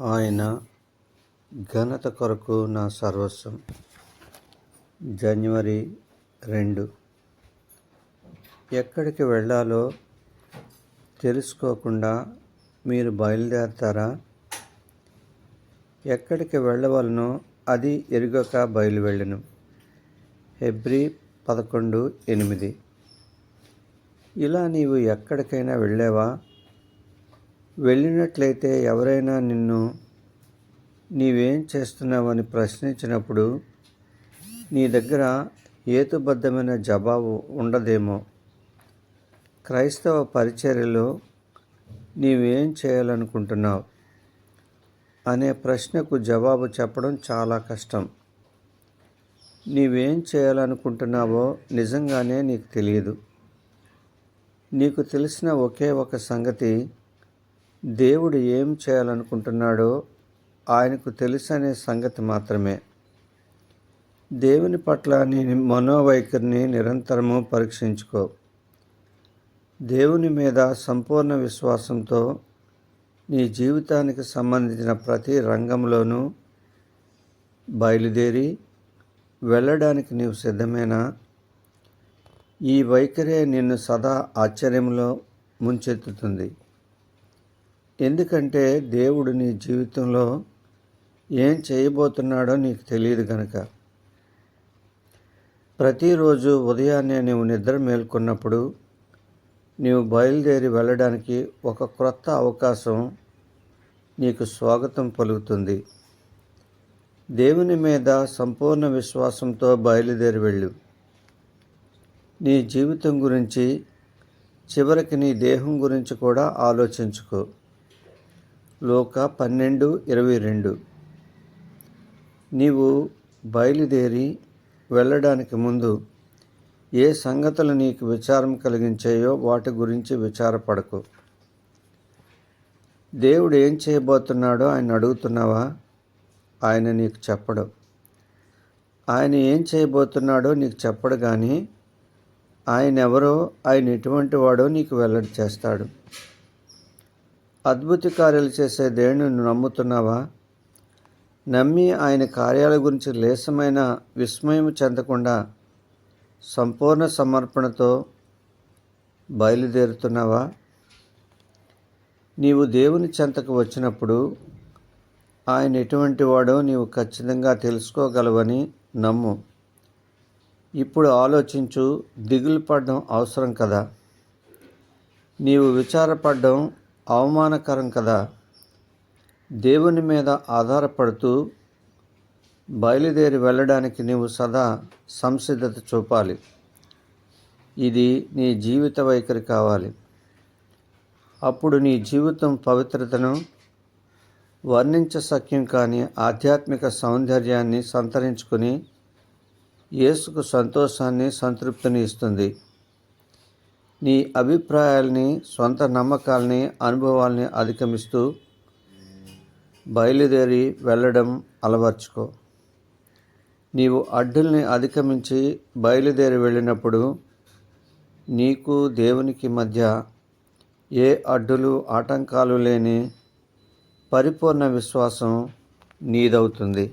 ఆయన ఘనత కొరకు నా సర్వస్వం. జనవరి రెండు. ఎక్కడికి వెళ్ళాలో తెలుసుకోకుండా మీరు బయలుదేరతారా? ఎక్కడికి వెళ్ళవలనో అది ఎరుగక బయలు వెళ్ళను ఫిబ్రి పదకొండు ఎనిమిది. ఇలా నీవు ఎక్కడికైనా వెళ్ళావా? వెళ్ళినట్లయితే ఎవరైనా నిన్ను నీవేం చేస్తున్నావని ప్రశ్నించినప్పుడు నీ దగ్గర హేతుబద్ధమైన జవాబు ఉండదేమో. క్రైస్తవ పరిచర్యలో నీవేం చేయాలనుకుంటున్నావు అనే ప్రశ్నకు జవాబు చెప్పడం చాలా కష్టం. నీవేం చేయాలనుకుంటున్నావో నిజంగానే నీకు తెలియదు. నీకు తెలిసిన ఒకే ఒక సంగతి దేవుడు ఏం చేయాలనుకుంటున్నాడో ఆయనకు తెలుసనే సంగతి మాత్రమే. దేవుని పట్ల నీ మనోవైఖరిని నిరంతరము పరీక్షించుకో. దేవుని మీద సంపూర్ణ విశ్వాసంతో నీ జీవితానికి సంబంధించిన ప్రతి రంగంలోనూ బయలుదేరి వెళ్ళడానికి నీవు సిద్ధమేనా? ఈ వైఖరే నిన్ను సదా ఆశ్చర్యంలో ముంచెత్తుతుంది. ఎందుకంటే దేవుడు నీ జీవితంలో ఏం చేయబోతున్నాడో నీకు తెలియదు కనుక ప్రతిరోజు ఉదయాన్నే నీవు నిద్ర మేల్కొన్నప్పుడు నీవు బయలుదేరి వెళ్ళడానికి ఒక క్రొత్త అవకాశం నీకు స్వాగతం పలుకుతుంది. దేవుని మీద సంపూర్ణ విశ్వాసంతో బయలుదేరి వెళ్ళు. నీ జీవితం గురించి చివరికి నీ దేహం గురించి కూడా ఆలోచించుకో. లోక పన్నెండు ఇరవై రెండు. నీవు బయలుదేరి వెళ్ళడానికి ముందు ఏ సంగతులు నీకు విచారం కలిగించాయో వాటి గురించి విచారపడకు. దేవుడు ఏం చేయబోతున్నాడో ఆయన అడుగుతున్నావా? ఆయన నీకు చెప్పడు. ఆయన ఏం చేయబోతున్నాడో నీకు చెప్పడు కానీ ఆయన ఎవరో ఆయన ఎటువంటి వాడో నీకు వెల్లడి చేస్తాడు. అద్భుత కార్యాలు చేసే దేవుని నమ్ముతున్నావా? నమ్మి ఆయన కార్యాల గురించి లేసమైన విస్మయం చెందకుండా సంపూర్ణ సమర్పణతో బయలుదేరుతున్నావా? నీవు దేవుని చెంతకు వచ్చినప్పుడు ఆయన ఎటువంటి వాడో నీవు ఖచ్చితంగా తెలుసుకోగలవని నమ్ము. ఇప్పుడు ఆలోచించు దిగులు పడడం అవసరం కదా. నీవు విచారపడడం అవమానకరం కదా? దేవుని మీద ఆధారపడుతూ బయలుదేరి వెళ్ళడానికి నీవు సదా సంసిద్ధత చూపాలి. ఇది నీ జీవిత వైఖరి కావాలి. అప్పుడు నీ జీవితం పవిత్రతను వర్ణించసఖ్యం కానీ ఆధ్యాత్మిక సౌందర్యాన్ని సంతరించుకుని యేసుకు సంతోషాన్ని సంతృప్తిని ఇస్తుంది. నీ అభిప్రాయాల్ని సొంత నమ్మకాల్ని అనుభవాల్ని అధిగమిస్తూ బయలుదేరి వెళ్ళడం అలవర్చుకో. నీవు అడ్డుల్ని అధిగమించి బయలుదేరి వెళ్ళినప్పుడు నీకు దేవునికి మధ్య ఏ అడ్డులు ఆటంకాలు లేని పరిపూర్ణ విశ్వాసం నీదవుతుంది.